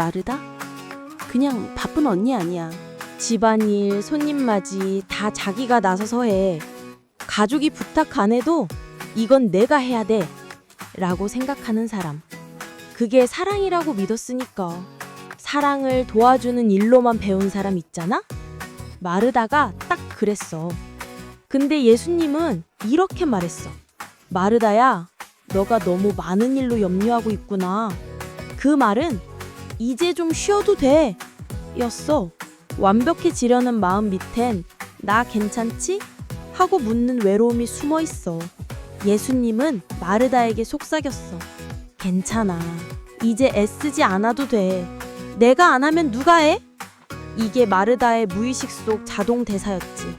마르다? 그냥 바쁜 언니 아니야. 집안일, 손님 맞이 다 자기가 나서서 해. 가족이 부탁 안 해도 이건 내가 해야 돼. 라고 생각하는 사람. 그게 사랑이라고 믿었으니까. 사랑을 도와주는 일로만 배운 사람 있잖아? 마르다가 딱 그랬어. 근데 예수님은 이렇게 말했어. 마르다야, 너가 너무 많은 일로 염려하고 있구나. 그 말은 이제 좀 쉬어도 돼. 였어. 완벽해지려는 마음 밑엔 나 괜찮지? 하고 묻는 외로움이 숨어 있어. 예수님은 마르다에게 속삭였어. 괜찮아. 이제 애쓰지 않아도 돼. 내가 안 하면 누가 해? 이게 마르다의 무의식 속 자동 대사였지.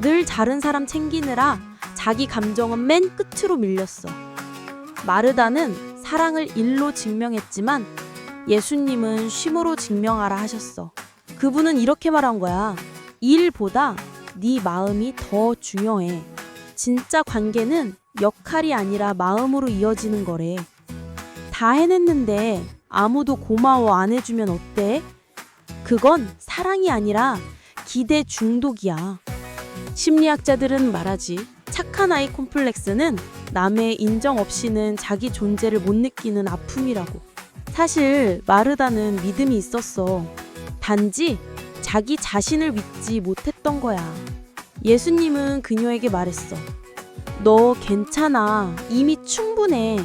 늘 다른 사람 챙기느라 자기 감정은 맨 끝으로 밀렸어. 마르다는 사랑을 일로 증명했지만 예수님은 쉼으로 증명하라 하셨어. 그분은 이렇게 말한 거야. 일보다 네 마음이 더 중요해. 진짜 관계는 역할이 아니라 마음으로 이어지는 거래. 다 해냈는데 아무도 고마워 안 해주면 어때? 그건 사랑이 아니라 기대 중독이야. 심리학자들은 말하지. 착한 아이 콤플렉스는 남의 인정 없이는 자기 존재를 못 느끼는 아픔이라고. 사실 마르다는 믿음이 있었어. 단지 자기 자신을 믿지 못했던 거야. 예수님은 그녀에게 말했어. 너 괜찮아. 이미 충분해.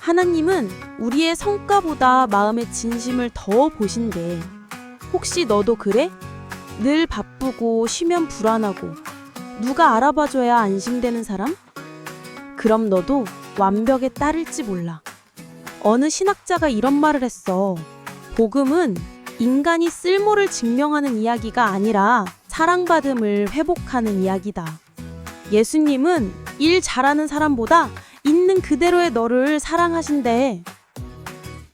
하나님은 우리의 성과보다 마음의 진심을 더 보신대. 혹시 너도 그래? 늘 바쁘고 쉬면 불안하고 누가 알아봐줘야 안심되는 사람? 그럼 너도 완벽에 따를지 몰라. 어느 신학자가 이런 말을 했어. 복음은 인간이 쓸모를 증명하는 이야기가 아니라 사랑받음을 회복하는 이야기다. 예수님은 일 잘하는 사람보다 있는 그대로의 너를 사랑하신대.